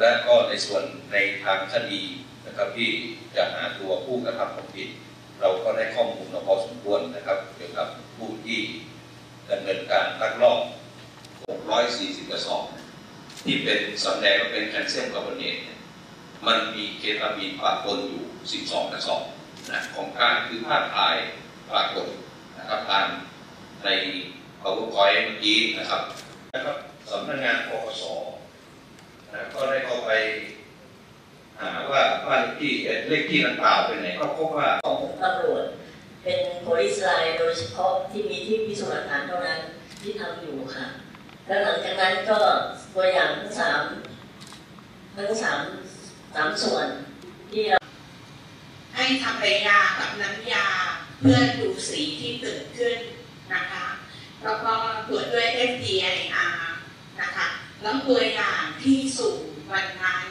และก็ในส่วนในทางคดีนะครับที่จะหาตัวผู้กระทำความผิด เราก็ได้ข้อมูลมาพอสมควรนะครับเกี่ยวกับผู้ที่ดำเนินการลักลอบ640กระสอบที่เป็นสำแดงว่าเป็นแคลเซียมคาร์บอเนตมันมีเคตามีนปะปนอยู่ 12 กระสอบนะของกลารคือภาพถ่ายปรากฏนะครับตามใน PowerPoint เมื่อกี้นะครับนะครับสำนักงานปกสนะก็ได้ ไปหาว่าบ้านเลขที่เอ่อเลขที่ดังกล่าวเป็นไหนก็พบว่าของตำรวจเป็น police line โดยเฉพาะที่มีที่พิสูจน์หลักฐานเท่านั้นที่ทำอยู่ค่ะ แล้วหลังจากนั้นก็ตัวอย่างทั้งสามทั้งสามสามส่วนที่เราให้ทำใบยากับน้ำยาเพื่อดูสีที่เกิดขึ้นนะคะแล้วก็ตรวจด้วย FDIR นะคะแล้วตัวอย่างที่สูงวันนั้น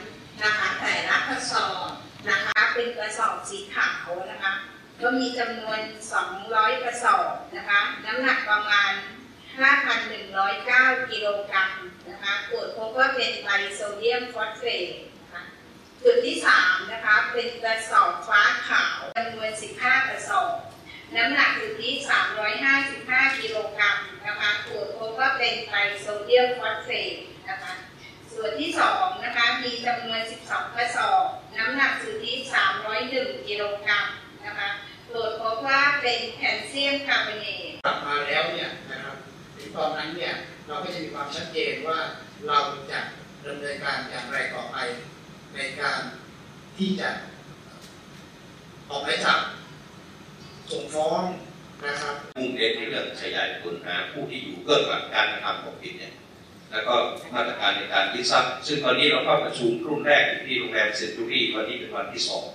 นะคะ แต่ละกระสอบนะคะ เป็นก ระสอบสีขาวนะคะ ก็มีจำนวน 200 กระสอบนะคะ น้ำหนักประมาณ 5,109 กิโลกรัมนะคะตรวจพบว่าเป็นไบโซเดียมฟอสเฟตนะคะจุดที่ 3 นะคะ เป็นกระสอบฟ้าขาวจำนวน 15 กระสอบน้ำหนักอยู่ที่ 355 กิโลกรัมนะคะตรวจพบว่าเป็นไบโซเดียมฟอสเฟตนะคะ ส่วนที่ 2 นะคะ มีจำนวน 12 กระสอบ น้ำหนักอยู่ที่3 โลกรัมนะคะตรวจพบว่าเป็นแคลเซียมคาร์บอเนตกลับมาแล้วเนี่ยนะครับถึงตอนนั้นเนี่ยเราก็จะมีความชัดเจนว่าเราจะดำเนินการอย่างไรต่อไปในการที่จะออกหมายจับส่งฟ้องนะครับมุ่งเน้นในเรื่องขยายผลหาผู้ที่อยู่เบื้องหลังการกระทำความผิดเนี่ยแล้วก็มาตรการในการยึดทรัพย์ซึ่งตอนนี้เราเข้าประชุมรุ่นแรกอยู่ที่โรงแรมเซนตูรี่วันนี้เป็นวันที่สอง